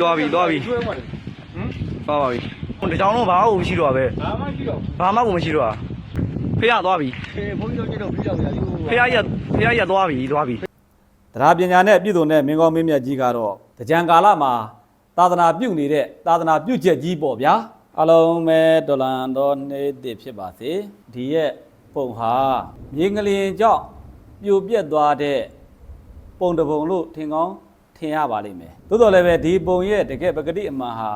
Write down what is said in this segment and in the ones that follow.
သွားပြီသွားပြီကျွဲမှာလေဟမ်သွားပါပြီဟိုတကြောင်တော့ဘာမှမရှိတော့ပဲဘာမှရှိတော့ဘာမှကိုမရှိတော့ဖေးရသွားပြီခေဘုန်းကြီးတို့ကျတော့ပြီးတော့ကြာဒီဖေးရရဖေးရရသွားပြီသွားပြီတရားပညာနဲ့ပြည်စုံတဲ့မင်းကောင်းမင်းမြတ်ကြီးကတော့တကြံကာလမှာသာသနာပြုနေတဲ့သာသနာပြုချက်ကြီးပေါ့ဗျာအလုံးပဲဒေါ်လန်တော်နေ့တည်ဖြစ်ပါစေဒီရဲ့ပုံဟာမြေငလျင်ကြောင့်ပြိုပြက်သွားတဲ့ပုံတစ်ပုံလို့ထင်ကောင်း ထင်ရပါလိမ့်မယ်သို့တော်လည်းပဲဒီပုံရဲ့တကယ်ပကတိအမှန်ဟာ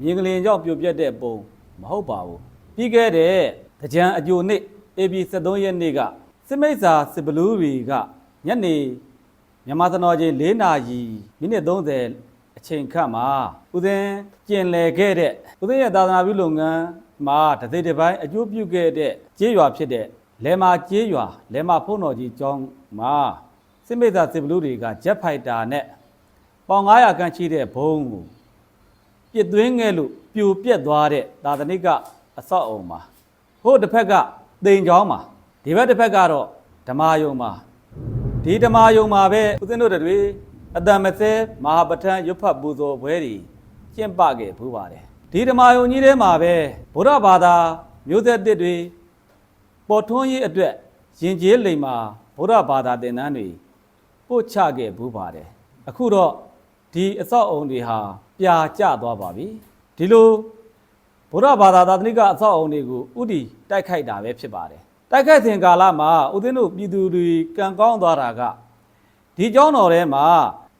မြေငလျင်ကြောင့်ပြိုပြက်တဲ့ပုံမဟုတ်ပါဘူးပြီးခဲ့တဲ့တကြံအကျိုနေ့ AB 73ရက်နေ့ကစစ်မိတ်စာစစ်ဘလူးတွေကညနေမြန်မာစံတော်ချိန်4နာရီမိနစ်30အချိန်ခန့်မှာဦးသိန်းကျင်လည်ခဲ့တဲ့ဦးသိန်းရဲ့သာသနာပြုလုပ်ငန်းမှာတစ်သိတစ်ပိုင်းအကျိုးပြုခဲ့တဲ့ကျေးရွာဖြစ်တဲ့လဲမာကျေးရွာလဲမာဖုံတော်ကြီးကျောင်းမှာစစ်မိတ်သာစစ်ဘလူးတွေကဂျက်ဖိုက်တာနဲ့ ပေါင်900ခန့်ရှိတဲ့ဘုံကိုပြစ်သွင်းခဲ့လို့ပြိုပြက်သွားတဲ့သာသနိကအဆောက်အုံမှာဟိုတစ်ဖက်ကတိမ်ကျောင်းမှာဒီဘက်တစ်ဖက်ကတော့ဓမ္မယုံမှာဒီဓမ္မယုံမှာပဲဦးဇင်းတို့တွေအတံမစဲမဟာပဋ္ဌာန်းရွတ်ဖတ်ပူဇော်ပွဲတွေကျင့်ပခဲ့ဘူးပါတယ်ဒီဓမ္မယုံကြီးထဲမှာပဲဗုဒ္ဓဘာသာမျိုးသက်တစ်တွေပေါ်ထွန်းရေးအတွက်ယဉ်ကျေးလိမ္မာဗုဒ္ဓဘာသာသင်တန်းတွေပို့ချခဲ့ဘူးပါတယ်အခုတော့ ဒီအဆောက်အုံတွေဟာပြာကျသွားပါပြီဒီလိုဗုဒ္ဓဘာသာသာသနိကအဆောက်အုံတွေကိုဥတီတိုက်ခိုက်တာပဲဖြစ်ပါတယ်တိုက်ခိုက်စဉ်ကာလမှာဦးသိန်းတို့ပြည်သူတွေကံကောင်းသွားတာကဒီကျောင်းတော်ထဲမှာ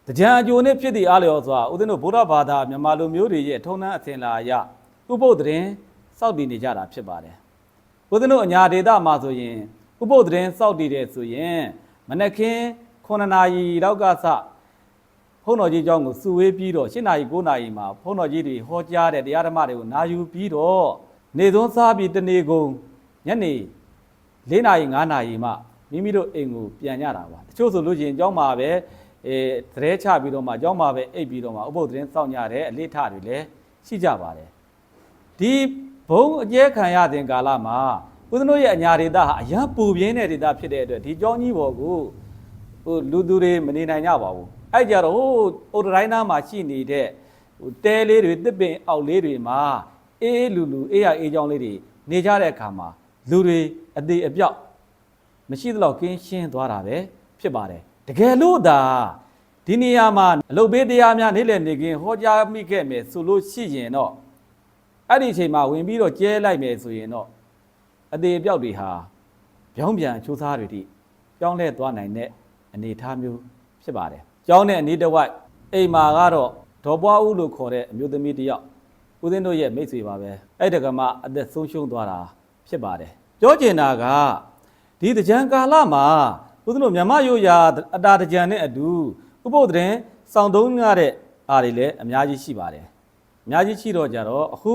တကြံအကျိုးနဲ့ဖြစ်သည့်အားလျော်စွာဦးသိန်းတို့ဗုဒ္ဓဘာသာမြန်မာလူမျိုးတွေရဲ့ထုံနှံအစဉ်လာအရဥပုပ်တရင်စောက်တည်နေကြတာဖြစ်ပါတယ်ဦးသိန်းတို့အညာဒေသမှာဆိုရင်ဥပုပ်တရင်စောက်တည်တဲ့ဆိုရင်မနက်ခင်း9နာရီလောက်ကစ ဘုန်းတော်ကြီးအကြောင်းကိုစုဝေးပြီးတော့၈နာရီ9နာရီမှာဘုန်းတော်ကြီးတွေဟောကြားတဲ့တရားဓမ္မတွေကိုနာယူပြီးတော့နေသွန်းစားပြီးတနေ့ကုန်ညနေ၄နာရီ9နာရီမှမိမိတို့အိမ်ကိုပြန်ကြတာပါတချို့ဆိုလို့ရှိရင်အကြောင်းမှာပဲအဲသတဲချပြီးတော့မှအကြောင်းမှာပဲအိပ်ပြီးတော့မှဥပုသ်သတင်းစောင့်ကြတဲ့အလေးထားတွေလည်းရှိကြပါတယ်ဒီဘုံအကျဲခံရတဲ့ကာလမှာဦးဇနုရဲ့အညာဒေတာဟာအရန်ပူပြင်းတဲ့ဒေတာဖြစ်တဲ့အတွက်ဒီကြောင်းကြီးပေါ်ကိုဟိုလူသူတွေမနေနိုင်ကြပါဘူး အဲ့ကြတော့ဟိုအိုဒရိုင်းနာမှာရှိနေတဲ့ဟိုတဲလေးတွေတစ်ပင်အောက်လေးတွေမှာအေးအေးလူလူအေးရအေးချောင်းလေးတွေနေကြတဲ့အခါမှာလူတွေအသေးအပြောက်မရှိသလောက်ကင်းရှင်းသွားတာပဲဖြစ်ပါတယ်တကယ်လို့သာဒီနေရာမှာအလုတ်ဘေးတရားများနေလေနေကင်းဟောကြားမိခဲ့မယ်ဆိုလို့ရှိရင်တော့အဲ့ဒီအချိန်မှာဝင်ပြီးတော့ကျဲလိုက်မယ်ဆိုရင်တော့အသေးအပြောက်တွေဟာပြောင်းပြန်ချိုးစားတွေတိပြောင်းလဲသွားနိုင်တဲ့အနေအထားမျိုးဖြစ်ပါတယ်။ ကျောင်းနဲ့အနီးတစ်ဝိုက်အိမ်မာကတော့ဒေါ်ပွားဦးလို့ခေါ်တဲ့အမျိုးသမီးတစ်ယောက်ဦးဇင်းတို့ရဲ့မိတ်ဆွေပါပဲ။အဲ့တကမှအသက်ဆုံးရှုံးသွားတာဖြစ်ပါတယ်။ပြောချင်တာကဒီတကြံကာလမှာဦးဇင်းတို့မြမရိုးရာအတာတကြံနဲ့အတူဥပုသ်တဲ့စောင့်သုံးရတဲ့အားတွေလည်းအများကြီးရှိပါတယ်။အများကြီးရှိတော့ကြတော့အခု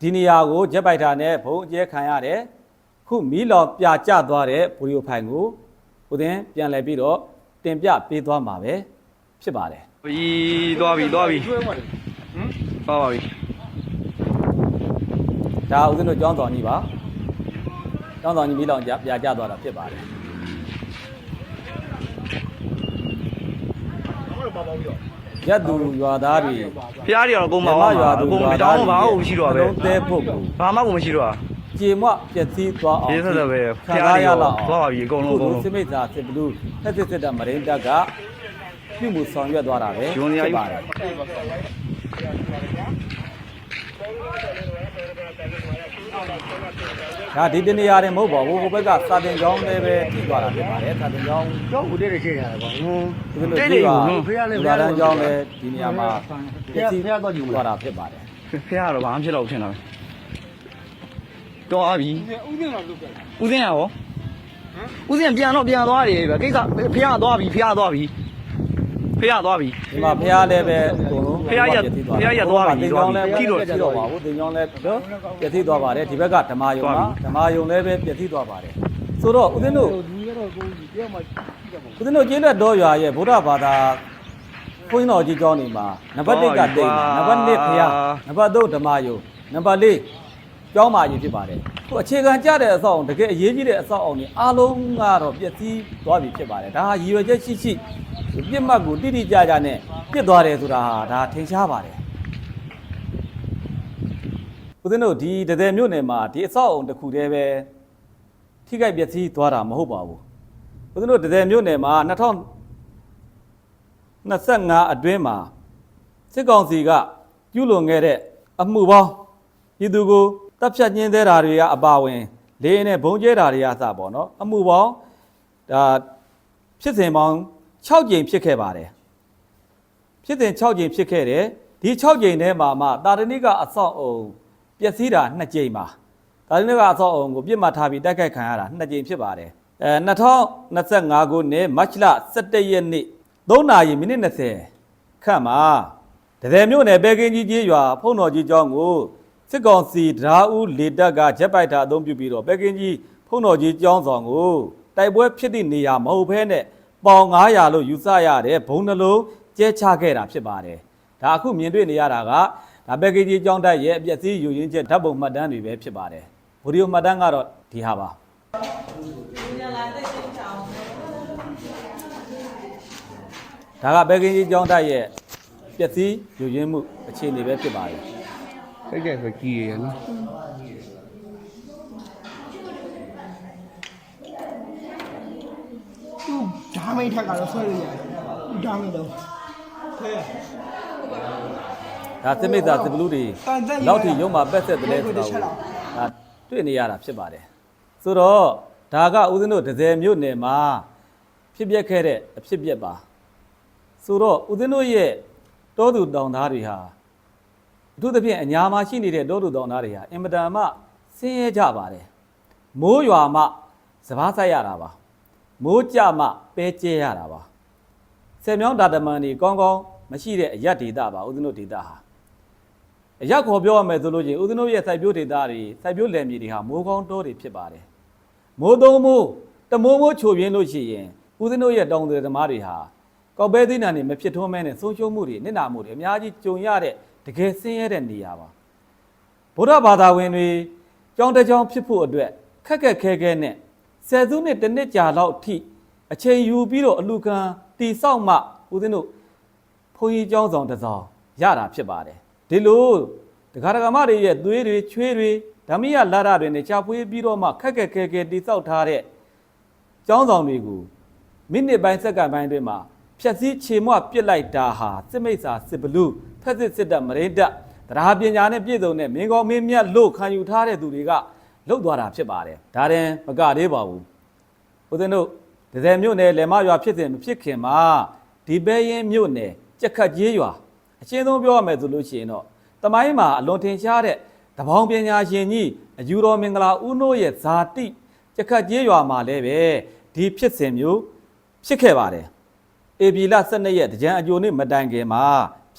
ဒီနေရာကိုဂျက်ပိုက်တာနဲ့ဘုံအကျဲခံရတယ်။ခုမီးလောင်ပြကျသွားတဲ့ဘူရီယိုဖိုင်ကိုဦးသင်ပြန်လဲပြီးတော့ တင်ပြပေးသွားမှာပဲဖြစ်ပါတယ်ပြီသွားပြီသွားပြီကျွဲမှာလေဟမ်သွားပါပြီဒါဦးသင်တို့ကျောင်းတော်ကြီးပါကျောင်းတော်ကြီးမိလောင်ကြပြကြသွားတာဖြစ်ပါတယ်ဘာလို့ပါပါပြီးတော့ရက်သူရွာသားတွေဖះတွေကတော့ကုန်ပါအောင်ရွာပါသူကုန်ရွာပြီတောင်းဘာမှမရှိတော့ပဲလုံးတဲဖို့ကိုဘာမှကိုမရှိတော့ ကြေမွပျက်စီးသွားအောင်ရေးဆက်တယ်ပဲခံစားရလောက်အောင်သွားပါပြီအကုန်လုံးအကုန်လုံးစစ်မိတ်သာစစ်ဘလူးတက်စစ်စစ်တဲ့မရင်းတပ်ကပြုမှုဆောင်ရွက်သွားတာပဲဂျွန်နေရာကြီးပါတယ်ဒါဒီတနေရာတွေမဟုတ်ပါဘူးဟိုဘက်ကစာတင်ကျောင်းလည်းပဲထိသွားတာဖြစ်ပါတယ်စာတင်ကျောင်းကျောင်းဦးတဲ့ချိန်ရတယ်ကွာဟွန်းဒီလိုတိတ်ကြနေည့်ပါဘူးဖေးရလေလူလာတန်းကျောင်းလည်းဒီနေရာမှာဖေးရဖေးရတော့ယူမသွားလားတာဖြစ်ပါတယ်ဖះကတော့ဘာမှဖြစ်တော့ဖြစ်တော့ တော့အပြီဦးသိန်းကလုတ်ပြဦးစင်းရရောဦးစင်းပြန်တော့ပြန်သွားတယ်ဗျကိစ္စဖះသွားပြီဖះသွားပြီဖះသွားပြီဒီမှာဖះလည်းပဲအကုန်လုံးဖះရဖះရသွားပြီတင်ကျောင်းလည်းထိထိတော့တော့ထိထိတော့တော့ပါဘူးတင်ကျောင်းလည်းပြည့်စည်သွားပါတယ်ဒီဘက်ကဓမ္မယုံသွားမှာပြီဓမ္မယုံလည်းပဲပြည့်စည်သွားပါတယ်ဆိုတော့ဦးဇင်းတို့လူရတော့ကိုကြီးတရားမှကြည့်တယ်ပေါ့ဦးဇင်းတို့ကျေးလက်တော်ရွာရဲ့ဗုဒ္ဓဘာသာခွင်းတော်ကြီးကျောင်းနေမှာနံပါတ်1ကတိတ်နံပါတ်2ဖះနံပါတ်3ဓမ္မယုံနံပါတ်4 ကျောင်းမာကြီးဖြစ်ပါတယ်ခုအခြေခံကြတဲ့အဆောက်အုံတကယ်အရေးကြီးတဲ့အဆောက်အုံတွေအားလုံးကတော့ပြည့်စည်သွားပြီဖြစ်ပါတယ်ဒါဟာရည်ရွယ်ချက်ရှိရှိပြစ်မှတ်ကိုတိတိကျကျနဲ့ပြစ်သွားတယ်ဆိုတာဟာဒါထင်ရှားပါတယ်ဦးဇင်းတို့ဒီတသည်မြို့နယ်မှာဒီအဆောက်အုံတစ်ခုတည်းပဲထိခိုက်ပျက်စီးသွားတာမဟုတ်ပါဘူးဦးဇင်းတို့တသည်မြို့နယ်မှာ2025အတွင်းမှာစစ်ကောင်စီကပြုလုပ်ခဲ့တဲ့အမှုပေါင်းပြည်သူကို တပ်ဖြတ်ညှင်းသေးတာတွေကအပါအဝင်လေရင်နဲ့ဘုံကျဲတာတွေကအစပေါ့နော်အမှုပေါင်းဒါဖြစ်စဉ်ပေါင်း6ကြိမ်ဖြစ်ခဲ့ပါတယ်ဖြစ်စဉ်6ကြိမ်ဖြစ်ခဲ့တယ်ဒီ6ကြိမ်ထဲမှာမှတာရဏိကအဆောက်အုံပျက်စီးတာ2ကြိမ်ပါတာရဏိကအဆောက်အုံကိုပြစ်မှတ်ထားပြီးတိုက်ခိုက်ခံရတာ2ကြိမ်ဖြစ်ပါတယ်အဲ2025ခုနှစ်မတ်လ17ရက်နေ့3နာရီမိနစ်20ခန့်မှာတကယ်မြို့နယ်ပဲကင်းကြီးကြီးရွာဖုံတော်ကြီးကျောင်းကို စစ်ကောင်စီဓာဦးလေတပ်ကဂျက်ပိုက်တာအသုံးပြုပြီးတော့ပဲကင်းကြီးဖုံတော်ကြီးကျောင်းဆောင်ကိုတိုက်ပွဲဖြစ်သည့်နေရာမဟုတ်ဘဲနဲ့ပေါင်900လို့ယူဆရတဲ့ဘုံနှလုံးကျဲချခဲ့တာဖြစ်ပါတယ်။ဒါအခုမြင်တွေ့နေရတာကဒါပဲကင်းကြီးကျောင်းတိုက်ရဲ့အပျက်စီးယူရင်းချက်ဓာတ်ပုံမှတ်တမ်းတွေပဲဖြစ်ပါတယ်။ဗီဒီယိုမှတ်တမ်းကတော့ဒီဟာပါ။ဒါကပဲကင်းကြီးကျောင်းတိုက်ရဲ့ပျက်စီးယူရင်းမှုအခြေအနေပဲဖြစ်ပါတယ်။ စိတ်ကြိုက်ပဲကြည်ရနော်သူဓာမိတ်ထက်ကတော့ဆွဲလို့ရတယ်သူဓာမိတ်တော့ခဲဒါသစ်မိတ်သာသစ်ဘလူးတွေတန်တက်လောက်ထိရုံမှာပက်ဆက်တယ်ဆိုတော့ဒါတွေ့နေရတာဖြစ်ပါတယ်ဆိုတော့ဒါကဦးဇင်းတို့ဒဇယ်မြို့နယ်မှာဖြစ်ပျက်ခဲ့တဲ့အဖြစ်ပျက်ပါဆိုတော့ဦးဇင်းတို့ရဲ့တောသူတောင်သားတွေဟာ အထူးသဖြင့်အညာမှာရှိနေတဲ့တောသူတောင်သားတွေဟာအင်မတန်မှဆင်းရဲကြပါတယ်မိုးရွာမှစပားဆိုင်ရတာပါမိုးကြမှပဲကျဲရတာပါဆယ်မြောင်းဒါတမန်တွေကောင်းကောင်းမရှိတဲ့အရက်ဒေတာပါဦးဇင်းတို့ဒေတာဟာအရက်ခေါ်ပြောရမယ်ဆိုလို့ချင်းဦးဇင်းတို့ရဲ့စိုက်ပျိုးဒေသတွေစိုက်ပျိုးလယ်မြေတွေဟာမိုးကောင်းတောတွေဖြစ်ပါတယ်။မိုးသုံးမိုးတမိုးမိုးချိုပြင်းလို့ရှိရင်ဦးဇင်းတို့ရဲ့တောင်တွေသမားတွေဟာကောက်ပဲသီးနှံတွေမဖြစ်ထွန်းမဲနဲ့ဆုံးရှုံးမှုတွေနစ်နာမှုတွေအများကြီးကြုံရတဲ့တ ကယ်ဆင်းရဲတဲ့နေရာပါ။ဗုဒ္ဓဘာသာဝင်တွေကြောင်းတစ်ကြောင်းဖြစ်ဖို့အတွက်ခက်ခက်ခဲခဲနဲ့ဆယ်စုနှစ်တစ်နှစ်ကြာလောက်အထိအချိန်ယူပြီးတော့အလူခံတီဆောက်မှဦးဇင်းတို့ဘုန်းကြီးကျောင်းဆောင်တစ်ဆောင်ရတာဖြစ်ပါတယ်ဒီလိုဒကာဒကာမတွေရဲ့သွေးတွေချွေးတွေဓမ္မရလာရတွေနဲ့ချပွေးပြီးတော့မှခက်ခက်ခဲခဲတိဆောက်ထားတဲ့ကျောင်းဆောင်တွေကိုမိနစ်ပိုင်းစက္ကန့်ပိုင်းအတွင်းမှာဖြက်စည်းခြေမွပစ်လိုက်တာဟာစစ်မိတ်စာစစ်ဘလူး ဖက်စစ်စစ်တပ်မရိတ်တပ်တရားပညာနဲ့ပြည့်စုံတဲ့မင်းကောင်းမင်းမြတ်လို့ခံယူထားတဲ့သူတွေကလှုပ်သွားတာဖြစ်ပါတယ်ဒါရင်မကသေးပါဘူးဦးဇင်းတို့ဒဇယ်မြို့နယ်လယ်မရွာဖြစ်စဉ်မဖြစ်ခင်မှာဒီဘဲရင်မြို့နယ်ကြက်ခတ်ကြီးရွာအချင်းဆုံးပြောရမယ်ဆိုလို့ရှိရင်တော့တမိုင်းမှာအလွန်ထင်ရှားတဲ့တပေါင်းပညာရှင်ကြီးအယူတော်မင်္ဂလာဦးနိုးရဲ့ဇာတိကြက်ခတ်ကြီးရွာမှာလည်းပဲဒီဖြစ်စဉ်မျိုးဖြစ်ခဲ့ပါတယ်အေပီလ12ရက်တကြံအကျိုးနေ့မတိုင်ခင်မှာ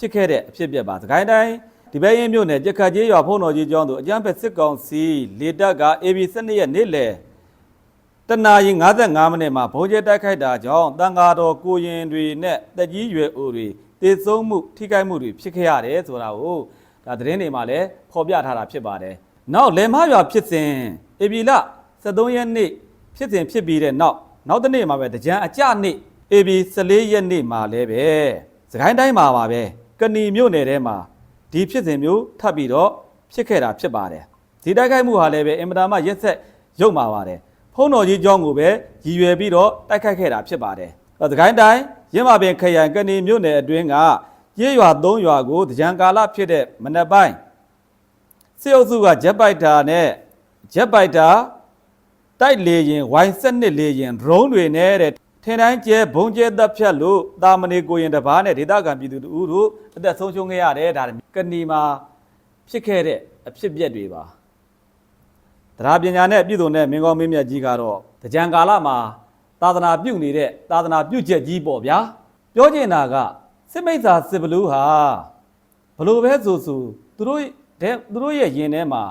ဖြစ်ခဲ့တဲ့အဖြစ်အပျက်ပါသခိုင်းတိုင်းဒီဘဲရင်မြို့နယ်ကြက်ခတ်ကြီးရွာဖုံတော်ကြီးကျောင်းသူအကြမ်းဖက်စစ်ကောင်စီလေတပ်က AB 12ရက်နေ့လယ်တနာရီ55မိနစ်မှာဘုံကျဲတိုက်ခိုက်တာကြောင့်တန်ဃာတော်ကိုရင်တွေနဲ့တက်ကြီးရွယ်အိုတွေတေဆုံးမှုထိခိုက်မှုတွေဖြစ်ခဲ့ရတယ်ဆိုတာကိုဒါသတင်းတွေမှာလည်းဖော်ပြထားတာဖြစ်ပါတယ်။နောက်လေမရွာဖြစ်စဉ်ဧပြီလ23ရက်နေ့ဖြစ်စဉ်ဖြစ်ပြီးတဲ့နောက်နောက်တစ်နေ့မှာပဲတကြံအကြနေ့ဧပြီ14ရက်နေ့မှာလည်းပဲစကိုင်းတိုင်းမှာပါပဲ ကဏီမြို့နယ်ထဲမှာဒီဖြစ်စဉ်မျိုးထပ်ပြီးတော့ဖြစ်ခဲ့တာဖြစ်ပါတယ်။ဒီတိုက်ခိုက်မှုဟာလည်းပဲအင်မတန်မှရက်ဆက်ရုပ်မာပါတယ်။ဖုံးတော်ကြီးကျောင်းကိုပဲရည်ရွယ်ပြီးတော့တိုက်ခိုက်ခဲ့တာဖြစ်ပါတယ်။အဲသခိုင်းတိုင်းရင်းမာပင်ခရိုင်ကနေမြို့နယ်အတွင်းကရေရွာ၃ရွာကိုတကြံကာလဖြစ်တဲ့မနက်ပိုင်းစစ်အုပ်စုကဂျက်ပိုက်တာနဲ့ဂျက်ပိုက်တာတိုက်လေရင် Y7 လေရင် drone တွေနဲ့တဲ့ ထင်တိုင်းကျဲဘုံကျဲတပ်ဖြတ်လို့တာမဏေကိုရင်တစ်ပါးနဲ့ဒေသခံပြည်သူတို့တို့အသက်ဆုံးရှုံးခဲ့ရတယ်ဒါကဏီမှာဖြစ်ခဲ့တဲ့အဖြစ်အပျက်တွေပါတရားပညာနဲ့ပြည်စုံတဲ့မင်းကောင်းမင်းမြတ်ကြီးကတော့တကြံကာလမှာသာသနာပြုနေတဲ့သာသနာပြုချက်ကြီးပေါ့ဗျာပြောချင်တာကစစ်မိတ်စာစစ်ဘလူးဟာဘလို့ပဲဆိုဆိုသူတို့တဲ့သူတို့ရဲ့ယင်ထဲမှာ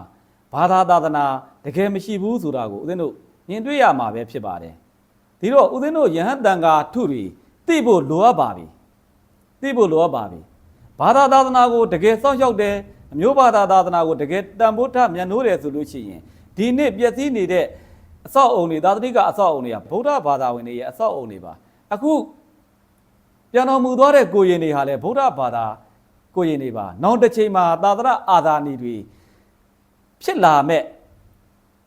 ဘာသာသာသနာတကယ်မရှိဘူးဆိုတာကိုဦးဇင်းတို့မြင်တွေ့ရမှာပဲဖြစ်ပါတယ် ဒီတော့ဦးဇင်းတို့ယဟန်တန်ဃာထုတွေသိဖို့လိုအပ်ပါပြီသိဖို့လိုအပ်ပါပြီဘာသာသာသနာကိုတကယ်စောင့်ရှောက်တယ်အမျိုးဘာသာသာသနာကိုတကယ်တန်ဖိုးထားမြတ်နိုးတယ်ဆိုလို့ရှိရင်ဒီနေ့ပျက်စီးနေတဲ့အဆောက်အုံတွေသာသနိကအဆောက်အုံတွေကဗုဒ္ဓဘာသာဝင်တွေရဲ့အဆောက်အုံတွေပါအခုပြန်တော်မူသွားတဲ့ကိုရင်တွေဟာလည်းဗုဒ္ဓဘာသာကိုရင်တွေပါနောက်တစ်ချိန်မှာသာသနာအာသာနီတွေဖြစ်လာမဲ့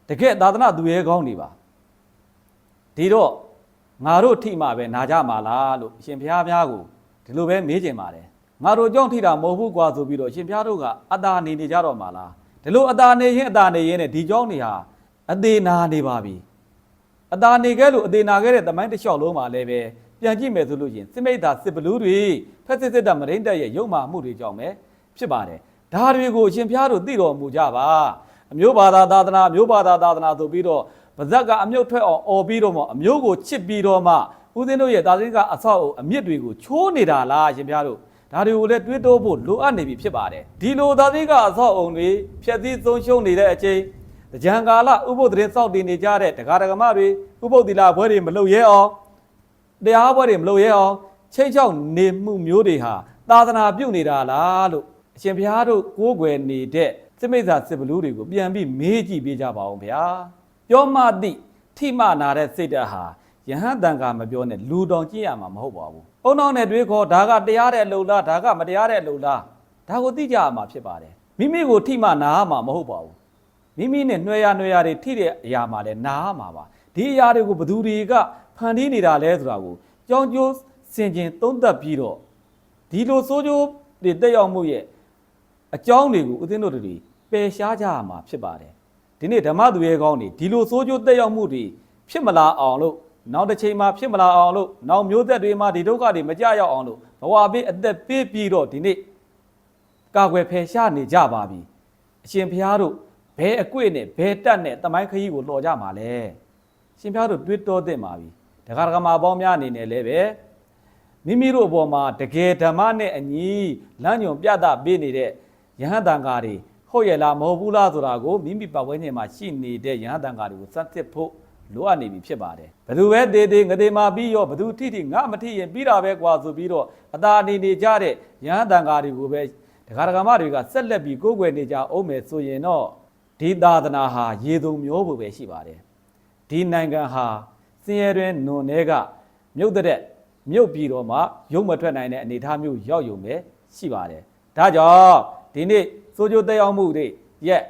တကယ်သာသနာသူရဲကောင်းတွေပါဒီတော့ ငါတို့ထိမှပဲနာကြမှာလားလို့အရှင်ဘုရားများကိုဒီလိုပဲမေးကြင်ပါတယ်ငါတို့ကြောင့်ထိတာမဟုတ်ဘူးကွာဆိုပြီးတော့အရှင်ဘုရားတို့ကအတာနေနေကြတော့မှာလားဒီလိုအတာနေရင်အတာနေရင်နဲ့ဒီကြောင့်နေဟာအသေးနာနေပါပြီအသာနေခဲ့လို့အသေးနာခဲ့တဲ့တမိုင်းတစ်လျှောက်လုံးမှာလည်းပဲပြန်ကြည့်မယ်ဆိုလို့ရှရင်စစ်မိတ်သာစစ်ဘလူးတွေဖက်စစ်စစ်တပ်မရိမ့်တက်ရဲ့ရုံမာမှုတွေကြောင့်ပဲဖြစ်ပါတယ်ဒါတွေကိုအရှင်ဘုရားတို့သိတော်မူကြပါအမျိုးဘာသာသာသနာအမျိုးဘာသာသာသနာဆိုပြီးတော့ ဗဇက်ကအမြုပ်ထွက်အောင်អော်ပြီးတော့မှအမျိုးကိုချစ်ပြီးတော့မှဦးဇင်းတို့ရဲ့သာသနိကအဆောက်အအအမြင့်တွေကိုချိုးနေတာလားအရှင်ဘုရားတို့ဒါတွေကိုလည်းတွေးတောဖို့လိုအပ်နေပြီဖြစ်ပါတယ်ဒီလိုသာသနိကအဆောက်အုံတွေဖြည့်ဆည်းသုံးရှုံနေတဲ့အချိန်တကြံကာလဥပုသ်တရင်စောင့်တည်နေကြတဲ့တရားဓမ္မတွေဥပုသ်သီလဘွဲတွေမလုပ်ရဲအောင်တရားဘွဲတွေမလုပ်ရဲအောင်ချိန်ချောက်နေမှုမျိုးတွေဟာသာသနာပြုတ်နေတာလားလို့အရှင်ဘုရားတို့ကိုးကွယ်နေတဲ့စိမိတ်သာစစ်ဘလူးတွေကိုပြန်ပြီးမေးကြည့်ပေးကြပါအောင်ဗျာ ပြောမှသည့်ထိမှနာတဲ့စိတ်ဓာတ်ဟာယဟန်တန်ကမပြောနဲ့လူတောင်ကြည့်ရမှာမဟုတ်ပါဘူး။အုံနောက်နဲ့တွေးခေါ်ဒါကတရားတဲ့အလုံလားဒါကမတရားတဲ့အလုံလားဒါကိုသိကြရမှာဖြစ်ပါတယ်။မိမိကိုထိမှနာရမှာမဟုတ်ပါဘူး။မိမိနဲ့နှွှဲရနှွှဲရတွေထိတဲ့အရာမှာလည်းနားမှာပါဒီအရာတွေကိုဘယ်သူတွေကဖန်တီးနေတာလဲဆိုတာကိုကြောင်းကျိုးစင်ကျင်သုံးသပ်ပြီးတော့ဒီလိုစိုးကျိုးတွေတက်ရောက်မှုရဲ့အကြောင်းတွေကိုဦးသိန်းတို့တွေပယ်ရှားကြရမှာဖြစ်ပါတယ် ဒီနေ့ဓမ္မသူရဲ့ကောင်းတွေဒီလိုစိုးကျိုးတက်ရောက်မှုတွေဖြစ်မလာအောင်လို့နောက်တစ်ချိန်မှာဖြစ်မလာအောင်လို့နောက်မျိုးသက်တွေမှာဒီဒုက္ခတွေမကြရောက်အောင်လို့ဘဝပေးအသက်ပေးပြီးတော့ဒီနေ့ကာကွယ်ဖယ်ရှားနေကြပါပြီအရှင်ဘုရားတို့ဘယ်အကွေ့နဲ့ဘယ်တက်နဲ့တမိုင်းခရီးကိုလှော်ကြမှာလဲရှင်ဘုရားတို့တွေးတောသင့်ပါပြီဒကာဒကမာပေါင်းများအနေနဲ့လည်းပဲမိမိတို့အပေါ်မှာတကယ်ဓမ္မနဲ့အညီလမ်းညွန်ပြသပေးနေတဲ့ယဟန်တန်ဃာတွေ ဟုတ်ရဲ့လားမဟုတ်ဘူးလားဆိုတာကိုမိမိပတ်ဝန်းကျင်မှာရှိနေတဲ့ယဟန်တန်ဃာတွေကိုစမ်းသစ်ဖို့လိုအပ်နေပြီဖြစ်ပါတယ်ဘယ်သူပဲတေးသေးငတေမာပြီးရောဘယ်သူထိထိငါမထိရင်ပြီးတာပဲကွာဆိုပြီးတော့အသာအနေနေကြတဲ့ယဟန်တန်ဃာတွေကိုပဲဒကာဒကာမတွေကဆက်လက်ပြီးကိုးကွယ်နေကြအောင်မယ်ဆိုရင်တော့ဒီသာသနာဟာရေသုံမျိုးဖို့ပဲရှိပါတယ်ဒီနိုင်ငံဟာစင်ရဲတွင်နွန်ထဲကမြုပ်တဲ့မြုပ်ပြီးတော့မှရုပ်မထွက်နိုင်တဲ့အနေအထားမျိုးရောက်ယုံပဲရှိပါတယ်ဒါကြောင့်ဒီနေ့ စိုးကြိုးတက်ရောက်မှုတွေရဲ့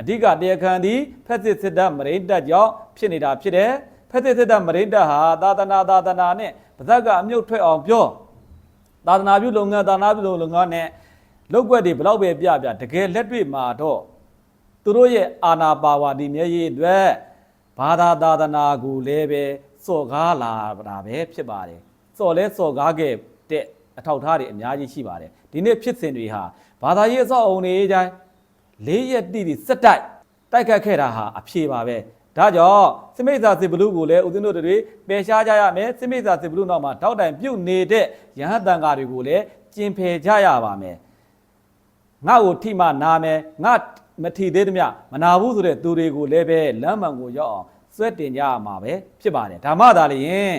အဓိကတရားခံသည်ဖက်စစ်စစ်တပ်မရိတ်တပ်ကြောင့်ဖြစ်နေတာဖြစ်တယ်ဖက်စစ်စစ်တပ်မရိတ်တပ်ဟာသာသနာသာသနာနဲ့ဗဇက်ကအမြုပ်ထွက်အောင်ပြောသာသနာပြုလုပ်ငန်းသာသနာပြုလုပ်ငန်းနဲ့လောက်ွက်တွေဘလောက်ပဲပြပြတကယ်လက်တွေ့မှာတော့သူတို့ရဲ့အာနာပါဝါဒီမျက်ရည်အတွက်ဘာသာသာသနာကိုလည်းပဲစော်ကားလာတာပဲဖြစ်ပါတယ်စော်လဲစော်ကားခဲ့တဲ့အထောက်အထားတွေအများကြီးရှိပါတယ်ဒီနေ့ဖြစ်စဉ်တွေဟာ ဘာသာရေးအဆောက်အုံတွေအတိုင်းလေးရက်တိတိစက်တိုက်တိုက်ခတ်ခဲ့တာဟာအဖြေပါပဲဒါကြောင့်စမိတ်သာစစ်ဘလူးကိုလည်းဦးဇင်းတို့တွေပယ်ရှားကြရမယ်စမိတ်သာစစ်ဘလူးနောက်မှာတောက်တိုင်ပြုတ်နေတဲ့ရဟန်းတန်ဃာတွေကိုလည်းကျင်ဖယ်ကြရပါမယ်ငါ့ကိုထိမှနာမယ်ငါမထိသေးသမျှမနာဘူးဆိုတဲ့သူတွေကိုလည်းပဲလမ်းမှန်ကိုရောက်အောင်ဆွဲတင်ကြရမှာပဲဖြစ်ပါတယ်ဓမ္မသာလျင်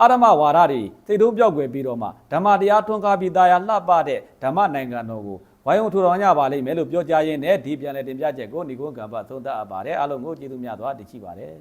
အာရမဝါဒတွေစိတ်တုံးပြောက်ွယ်ပြီးတော့မှဓမ္မတရားထွန်းကားပြီးသားရလှပတဲ့ဓမ္မနိုင်ငံတော်ကို ဝိုင်းဝန်းထူထောင်ကြပါလိမ့်မယ်လို့ပြောကြားရင်းနဲ့ဒီပြန်လည်တင်ပြချက်ကိုညီကုန်းကံပသုံးသပ်အပ်ပါတယ်အားလုံးကိုကျေးဇူးများစွာတင်ရှိပါတယ်